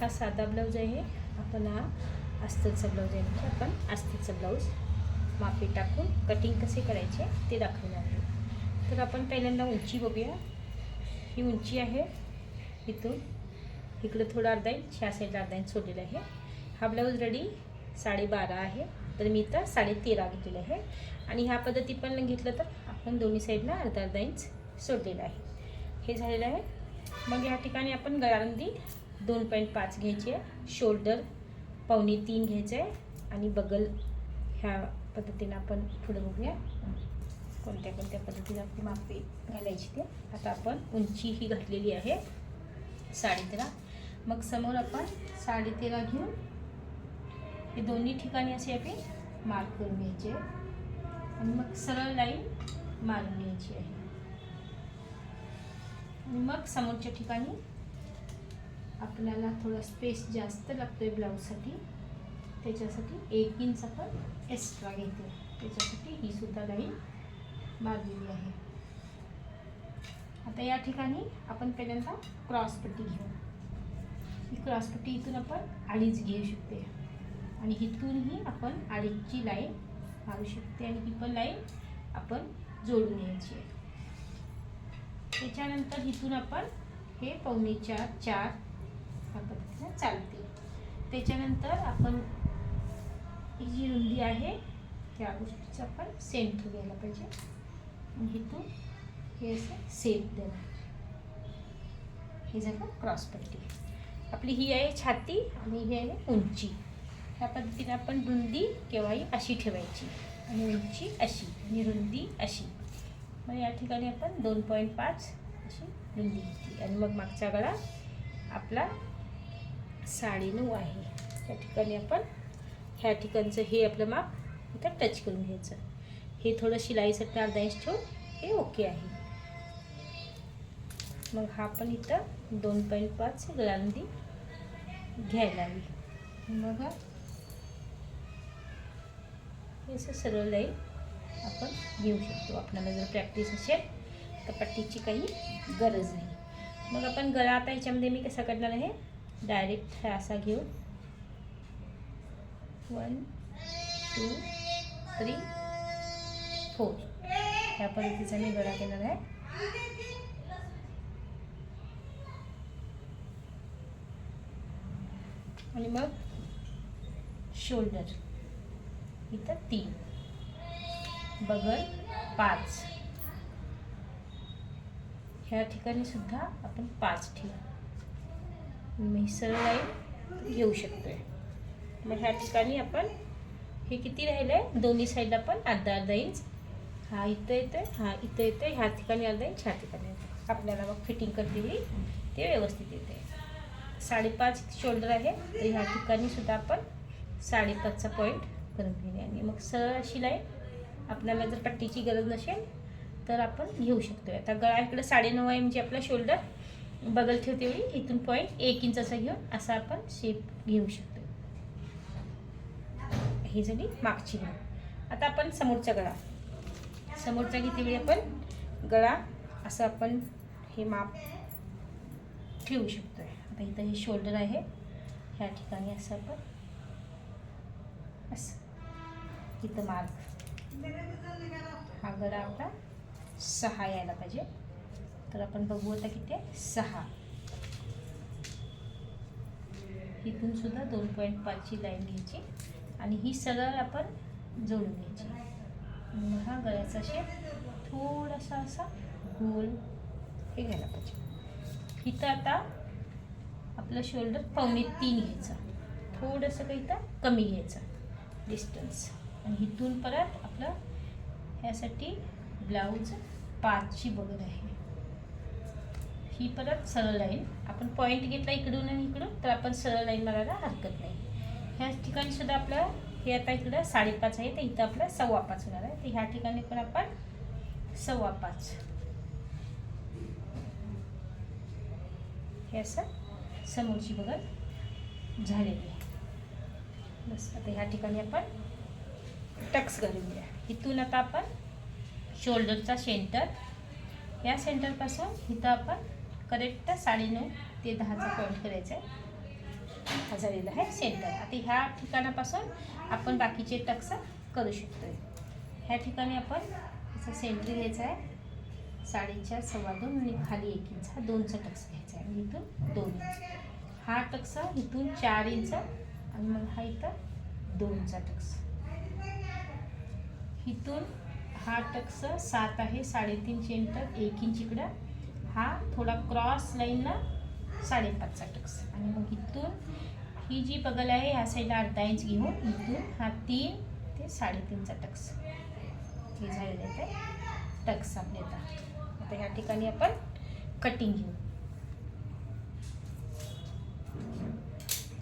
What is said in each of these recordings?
हा साधा ब्लाऊज आहे. आपण हा अस्तरचा ब्लाऊज आहे. म्हणजे आपण अस्तरचा ब्लाऊज मापी टाकून कटिंग कसे करायचे ते दाखवणार आहे. तर आपण पहिल्यांदा उंची बघूया. ही उंची आहे. इथून इकडं थोडं अर्धा इंच ह्या साईडला अर्धा इंच सोडलेलं आहे. हा ब्लाऊज रेडी साडेबारा आहे. तर मी इथं साडेतेरा घेतलेलं आहे. आणि ह्या पद्धती पण घेतलं तर आपण दोन्ही साईडला अर्धा अर्धा इंच सोडलेलं आहे. हे झालेलं आहे. मग या ठिकाणी आपण गळारुंदी दोन पॉईंट पाच घ्यायची आहे शोल्डर पावणे तीन घ्यायचं आहे आणि बगल ह्या पद्धतीनं आपण पुढं बघूया. कोणत्या कोणत्या पद्धतीने आपली मापे घालायची ते. आता आपण उंची ही घातलेली आहे साडेतेरा. मग समोर आपण साडेतेरा घेऊन हे दोन्ही ठिकाणी असे आपण मार्क करून घ्यायचे. आणि मग सरळ लाईन मारून घ्यायची आहे. आणि मग समोरच्या ठिकाणी आपल्याला थोडा स्पेस जास्त लागतो आहे ब्लाऊजसाठी त्याच्यासाठी एक इंच आपण एक्स्ट्रा घेतो. त्याच्यासाठी ही सुद्धा लाईन मारलेली आहे. आता या ठिकाणी आपण पहिल्यांदा क्रॉसपट्टी घेऊ. ही क्रॉसपट्टी इथून आपण अडीच घेऊ शकते. आणि इथूनही आपण अडीचची लाईन मारू शकते. आणि ही पण लाईन आपण जोडून घ्यायची आहे. त्याच्यानंतर इथून आपण हे पावणे चार चार ह्या पद्धतीने चालते. त्याच्यानंतर आपण ही जी रुंदी आहे त्या गोष्टीचं आपण सेंटर घ्यायला पाहिजे. आणि इथून हे असं सेम देणं हे झालं क्रॉसपट्टी आपली ही आहे छाती आणि ही आहे उंची. ह्या पद्धतीने आपण रुंदी केव्हाही अशी ठेवायची आणि उंची अशी आणि रुंदी अशी. मग या ठिकाणी आपण दोन पॉईंट पाच अशी रुंदी घेतली. आणि मग मागचा गळा आपला साडेनऊ आहे. त्या ठिकाणी आपण ह्या ठिकाणचं हे आपलं माप इथं टच करून घ्यायचं. हे थोडं शिलाईसाठी अर्धा इंच ठेवून हे ओके आहे. मग हा पण इथं दोन पॉईंट पाच गळांदी घ्यायला हवी. मग हे असं सरळ लाईन आपण घेऊ शकतो. आपल्याला जर प्रॅक्टिस असेल तर पट्टीची काही गरज नाही. मग आपण गळा आता ह्याच्यामध्ये मी कसा करणार आहे? डायरेक्ट हा असा घेऊ. वन टू थ्री फोर ह्या पद्धतीचा मी गळा केलेला आहे. आणि मग शोल्डर इथं तीन. बगल पाच. ह्या ठिकाणी सुद्धा आपण पाच ठेवू. मी सरळ लाईन घेऊ शकतोय. मग ह्या ठिकाणी आपण हे किती राहिलं आहे दोन्ही साईडला पण अर्धा अर्धा इंच हा इथं येतं हा इथं येतं ह्या ठिकाणी अर्धा इंच ह्या ठिकाणी येतं आपल्याला मग फिटिंग करते ते व्यवस्थित येते. साडेपाच शोल्डर आहे तर ह्या ठिकाणी सुद्धा आपण साडेपाचचा पॉईंट करून घेणे आणि मग सरळ अशी लाईन आपल्याला जर पट्टीची गरज नसेल तर आपण घेऊ शकतो आता गळा इकडं साडेनऊ आहे म्हणजे आपला शोल्डर बगल ठेवते वेळी इथून पॉईंट एक इंच असा घेऊन असा आपण शेप घेऊ शकतो. ही झाली मागची गळा आता आपण समोरचा गळा. समोरचा घेते वेळी आपण गळा असं आपण हे माप ठेवू शकतो आता इथं हे शोल्डर आहे. ह्या ठिकाणी असं आपण असं. इथं मार्क हा गळा आपला सहा यायला पाहिजे. तर आपण बघू आता किती आहे? सहा. इथून सुद्धा दोन पॉईंट पाचची लाईन घ्यायची. आणि ही सरळ आपण जोडून घ्यायची. हा गळ्याचा शेप थोडासा असा गोल हे घ्यायला पाहिजे. इथं आता आपलं शोल्डर पावणे तीन घ्यायचा. थोडंसं काही इथं कमी घ्यायचं. डिस्टन्स आणि इथून परत आपलं ह्यासाठी ब्लाऊज पाचची बघत आहे. ही परत सरळ लाईन. आपण पॉईंट घेतला इकडून आणि इकडून तर आपण सरळ लाईन मारायला हरकत नाही. ह्या ठिकाणी सुद्धा आपलं हे आता इकडं साडेपाच आहे तर इथं आपलं सव्वा पाच होणार आहे. तर ह्या ठिकाणी पण आपण सव्वा पाच. हे असं समोरची बघत झालेली आहे. बस आता ह्या ठिकाणी आपण टक्स घालून द्या इथून आता आपण शोल्डरचा सेंटर या सेंटरपासून इथं आपण करेक्ट साडेनऊ ते दहाचा पॉईंट करायचा आहे हा? झालेला आहे सेंटर आता ह्या ठिकाणापासून आपण बाकीचे टक्स करू शकतो ह्या ठिकाणी आपण याचा सेंटर घ्यायचा आहे. साडेचार सव्वा दोन आणि खाली एक इंच हा दोनचा टक्स घ्यायचा आहे. आणि इथून दोन इंच हा टक्स इथून चार इंच आणि मग हा इथं दोनचा टक्स. इथून हा टक्स सात आहे साडेतीन सेंटर एक इंच इकडं हा थोडा क्रॉस लाईनला साडेपाचचा टक्स आणि मग इथून ही जी बगल आहे ह्या साईडला अर्धा इंच घेऊन इथून हा तीन ते साडेतीनचा टक्स हे झालेलं ते टक्स आपले आता. आता ह्या ठिकाणी आपण कटिंग घेऊ.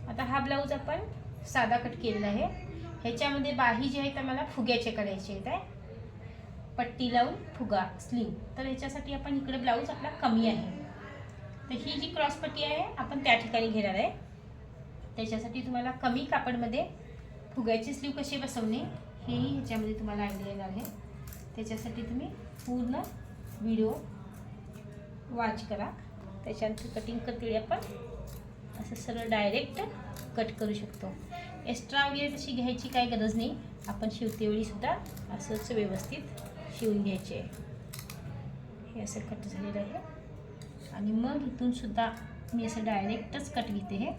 आता हा ब्लाऊज आपण साधा कट केलेला आहे. ह्याच्यामध्ये बाही जी आहे तर मला फुग्याचे करायचे आहेत आहे पट्टी लावून फुगा स्लीव तर ह्याच्यासाठी आपण इकडे ब्लाऊज आपला कमी आहे. तर ही जी क्रॉस पट्टी आहे आपण त्या ठिकाणी घेणार आहे. त्याच्यासाठी तुम्हाला कमी कापडमध्ये फुग्याची स्लीव कशी बसवणे हेही ह्याच्यामध्ये तुम्हाला आयडिया येणार आहे. त्याच्यासाठी तुम्ही पूर्ण व्हिडिओ वॉच करा. त्याच्यानंतर कटिंग करते आपण असं सरळ डायरेक्ट कट करू शकतो. एक्स्ट्रा वगैरे तशी घ्यायची काय गरज नाही. आपण शिवतेवेळीसुद्धा असंच व्यवस्थित शिवून घ्यायचे. हे असं कट झालेलं आहे. आणि मग इथून सुद्धा मी असं डायरेक्टच कट घेते हे.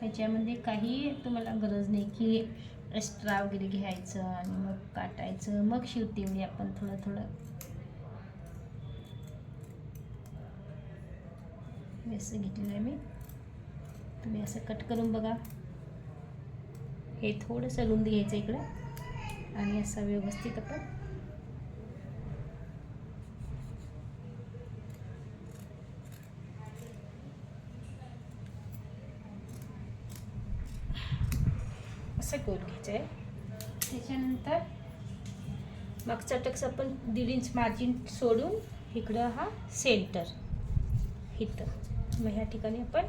ह्याच्यामध्ये काही तुम्हाला गरज नाही की एक्स्ट्रा वगैरे घ्यायचं आणि मग काटायचं. मग शिवते म्हणजे आपण थोडं थोडं. असं घेतलेलं आहे मी. तुम्ही असं कट करून बघा. हे थोडंसं रुंद घ्यायचं इकडं. आणि असा व्यवस्थित आपण असं गोल घ्यायचं आहे. त्याच्यानंतर मागचा टक्स आपण दीड इंच मार्जिन सोडून इकडं हा सेंटर इथं. मग ह्या ठिकाणी आपण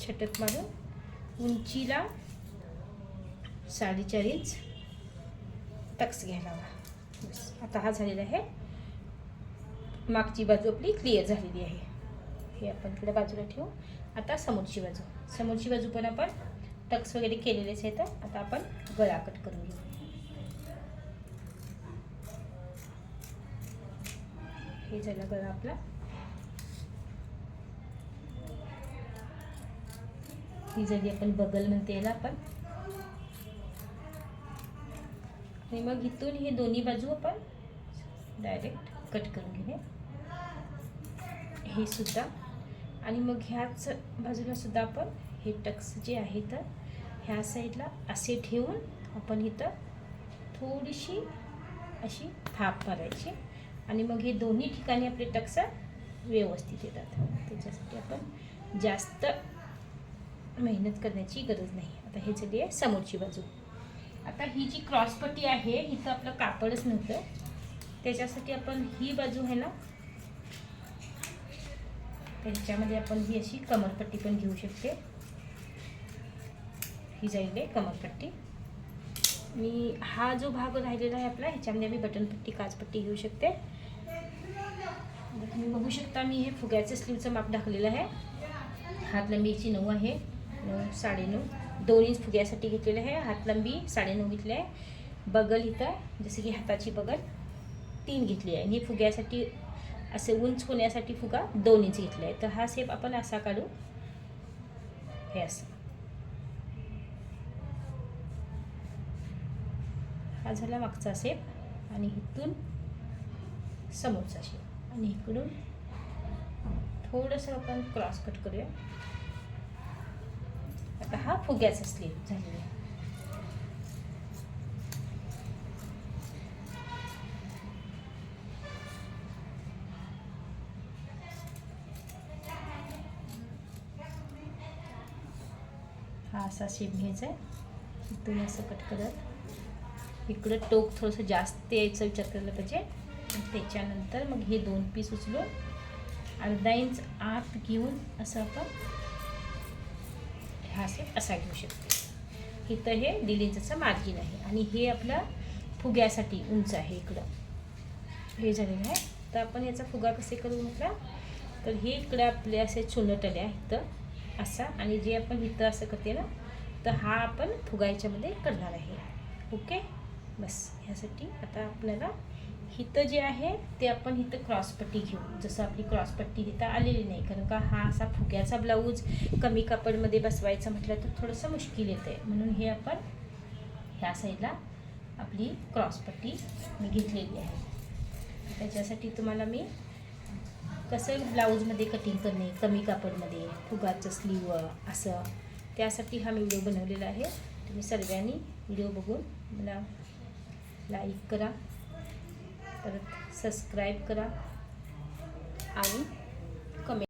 छटक मारून उंचीला साडेचार इंच टक्स घ्यायला हवा बस. आता हा झालेला आहे. मागची बाजू आपली क्लिअर झालेली आहे. हे आपण इकडे बाजूला ठेवू. आता समोरची बाजू. समोरची बाजू पण आपण टक्स वगैरे केलेलेच आहेत. आता आपण गळा कट करून घेऊ. हे झालं गळा आपला. ही झाली आपण बगल म्हणते याला आपण. आणि मग इथून हे दोन्ही बाजू आपण डायरेक्ट कट करून घेणे हे सुद्धा. आणि मग ह्याच बाजूला सुद्धा आपण हे टक्स जे आहे तर ह्या साईडला असे ठेवून आपण इथं थोडीशी अशी थाप मारायची. आणि मग हे दोन्ही ठिकाणी आपले टक्स व्यवस्थित येतात. त्याच्यासाठी आपण जास्त मेहनत करण्याची गरज नाही. आता हे झाली आहे समोरची बाजू. आता ही जी क्रॉसपट्टी आहे हिचं आपलं कापडच नव्हतं. त्याच्यासाठी आपण ही बाजू आहे ना त्याच्यामध्ये आपण ही अशी कमरपट्टी पण घेऊ शकते. ही जाईल आहे कमरपट्टी. मी हा जो भाग राहिलेला आहे आपला ह्याच्यामध्ये मी बटनपट्टी काचपट्टी घेऊ शकते. तुम्ही बघू शकता मी हे फुग्याचं स्लीवचं माप टाकलेलं आहे. हात लंबीची नऊ आहे नऊ साडेनऊ दोन इंच फुग्यासाठी घेतलेलं आहे. हात लंबी साडेनऊ घेतली आहे. बगल इथं जसं की हाताची बगल तीन घेतली आहे. आणि फुग्यासाठी असे उंच होण्यासाठी फुगा दोन इंच घेतला आहे तर हा सेप आपण असा काढू. हे असं. हा झाला मागचा सेप आणि इथून समोरचा शेप आणि इकडून थोडंसं आपण क्रॉस कट करूया. हा फुग्याचा स्लीप झालेला आहे. हा असा शेप घ्यायचा आहे. इथून असं कट करत. इकडं टोक थोडंसं जास्त यायचं विचार करायला पाहिजे. त्याच्यानंतर मग हे दोन पीस उचलून अर्धा इंच आत घेऊन असं आपण हा शेप असा घेऊ शकते. इथं हे दीड मार्जिन आहे आणि हे आपलं फुग्यासाठी उंच आहे इकडं. हे झालेलं आहे. तर आपण याचा फुगा कसे करू म्हटलं? तर हे इकडं आपले असे चुनटले आहे इथं असा आणि जे आपण इथं असं करते ना तर हा आपण फुगा याच्यामध्ये करणार आहे. ओके? बस ह्यासाठी आता आपल्याला इथं जे आहे ते आपण इथं क्रॉसपट्टी घेऊ. जसं आपली क्रॉसपट्टी तिथं आलेली नाही कारण का हा असा फुग्याचा ब्लाऊज कमी कापडमध्ये बसवायचा म्हटलं तर थोडंसं मुश्किल येते. आहे म्हणून हे आपण ह्या साईडला आपली क्रॉसपट्टी मी घेतलेली आहे. त्याच्यासाठी तुम्हाला मी कसं ब्लाऊजमध्ये कटिंग करणे कमी कापडमध्ये फुगाचं स्लीव असं त्यासाठी हा मी व्हिडिओ बनवलेला आहे. तुम्ही सर्वांनी व्हिडिओ बघून मला लाईक करा. परत सबस्क्राईब करा. आणि